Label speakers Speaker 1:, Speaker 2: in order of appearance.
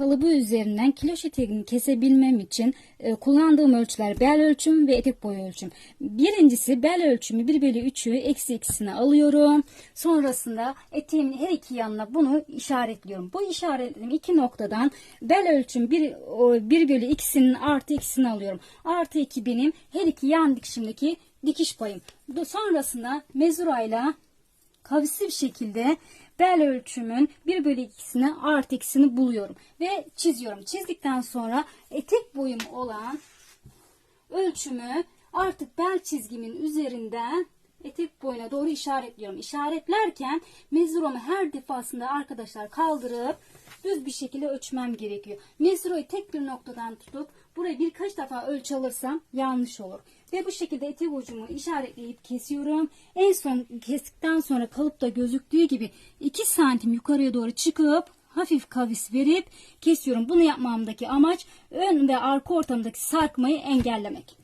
Speaker 1: kalıbı üzerinden kiloş eteğini kesebilmem için e, kullandığım ölçüler bel ölçüm ve etek boyu ölçüm. Birincisi bel ölçümü 1 bölü 3'ü eksi ikisine alıyorum. Sonrasında eteğimin her iki yanına bunu işaretliyorum. Bu işaretlediğim iki noktadan bel ölçüm 1, 1 bölü 2'sinin artı ikisini alıyorum. Artı 2 benim her iki yan dikişimdeki dikiş payım. Sonrasında mezurayla kavisli bir şekilde bel ölçümün 1 bölü 2'sini artı ikisini buluyorum ve çiziyorum. Çizdikten sonra etek boyum olan ölçümü artık bel çizgimin üzerinden etek boyuna doğru işaretliyorum. İşaretlerken mezurumu her defasında arkadaşlar kaldırıp düz bir şekilde ölçmem gerekiyor. Mezuroyu tek bir noktadan tutup burayı birkaç defa ölçü alırsam yanlış olur. Ve bu şekilde etek ucumu işaretleyip kesiyorum. En son kestikten sonra kalıpta gözüktüğü gibi 2 santim yukarıya doğru çıkıp hafif kavis verip kesiyorum. Bunu yapmamdaki amaç ön ve arka ortamdaki sarkmayı engellemek.